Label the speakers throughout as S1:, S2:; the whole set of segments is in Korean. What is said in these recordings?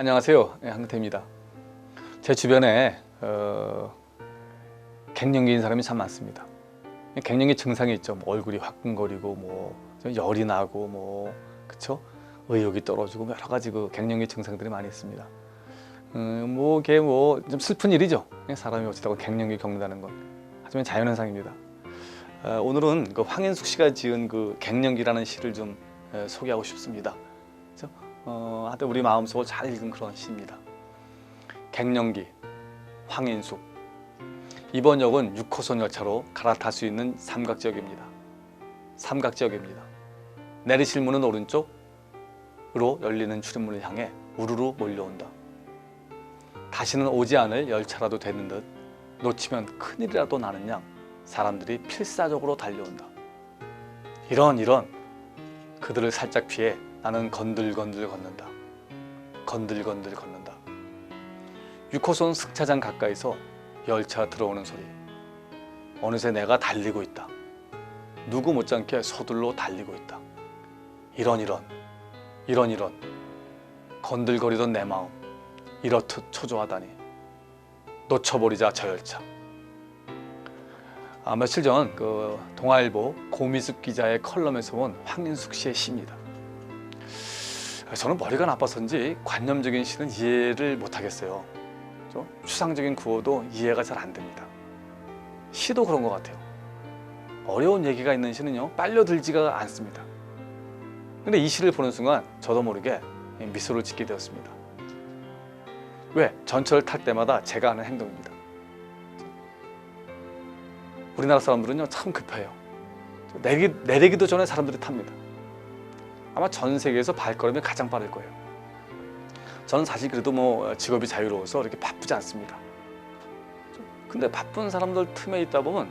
S1: 안녕하세요. 네, 한태입니다. 제 주변에 어, 갱년기인 사람이 참 많습니다. 갱년기 증상이 있죠. 뭐 얼굴이 화끈거리고 뭐 열이 나고 뭐 그쵸? 의욕이 떨어지고 뭐 여러 가지 그 갱년기 증상들이 많이 있습니다. 음, 뭐 이게 뭐 좀 슬픈 일이죠. 사람이 어찌다고 갱년기 겪는다는 건 하지만 자연현상입니다. 어, 오늘은 그 황인숙 씨가 지은 그 갱년기라는 시를 좀 에, 소개하고 싶습니다. 그죠? 어, 하여튼 우리 마음속을 잘 읽은 그런 시입니다. 갱년기 황인숙 이번 역은 6호선 열차로 갈아탈 수 있는 삼각지역입니다. 삼각지역입니다. 내리실 문은 오른쪽으로 열리는 출입문을 향해 우르르 몰려온다. 다시는 오지 않을 열차라도 되는 듯 놓치면 큰일이라도 나는 양 사람들이 필사적으로 달려온다. 이런 이런 그들을 살짝 피해 나는 건들건들 걷는다. 건들건들 걷는다. 6호선 승차장 가까이서 열차 들어오는 소리. 어느새 내가 달리고 있다. 누구 못지않게 서둘러 달리고 있다. 이런 이런 이런 이런 건들거리던 내 마음 이렇듯 초조하다니 놓쳐버리자 저 열차. 아, 며칠 전 그 동아일보 고미숙 기자의 컬럼에서 온 황인숙 씨의 시입니다. 저는 머리가 나빠서인지 관념적인 시는 이해를 못하겠어요. 좀 추상적인 구호도 이해가 잘 안 됩니다. 시도 그런 것 같아요. 어려운 얘기가 있는 시는요 빨려들지가 않습니다. 근데 이 시를 보는 순간 저도 모르게 미소를 짓게 되었습니다. 왜? 전철을 탈 때마다 제가 하는 행동입니다. 우리나라 사람들은요 참 급해요. 내리기, 내리기도 전에 사람들이 탑니다. 아마 전 세계에서 발걸음이 가장 빠를 거예요. 저는 사실 그래도 뭐 직업이 자유로워서 이렇게 바쁘지 않습니다. 근데 바쁜 사람들 틈에 있다 보면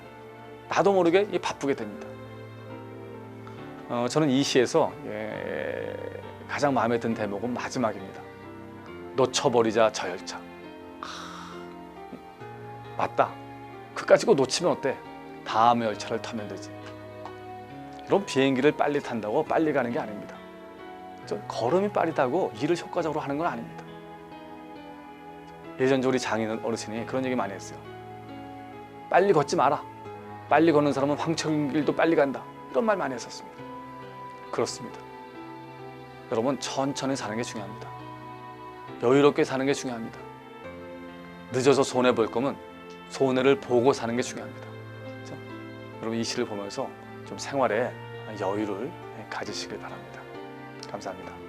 S1: 나도 모르게 이 바쁘게 됩니다. 어, 저는 이 시에서 예, 가장 마음에 든 대목은 마지막입니다. 놓쳐버리자 저 열차. 하, 맞다. 그까지고 놓치면 어때? 다음 열차를 타면 되지. 이런 비행기를 빨리 탄다고 빨리 가는 게 아닙니다. 저 걸음이 빠르다고 일을 효과적으로 하는 건 아닙니다. 예전 우리 장인 어르신이 그런 얘기 많이 했어요. 빨리 걷지 마라. 빨리 걷는 사람은 황천 길도 빨리 간다. 이런 말 많이 했었습니다. 그렇습니다. 여러분 천천히 사는 게 중요합니다. 여유롭게 사는 게 중요합니다. 늦어서 손해 볼 거면 손해를 보고 사는 게 중요합니다. 그렇죠? 여러분 이 시를 보면서 좀 생활에 여유를 가지시길 바랍니다. 감사합니다.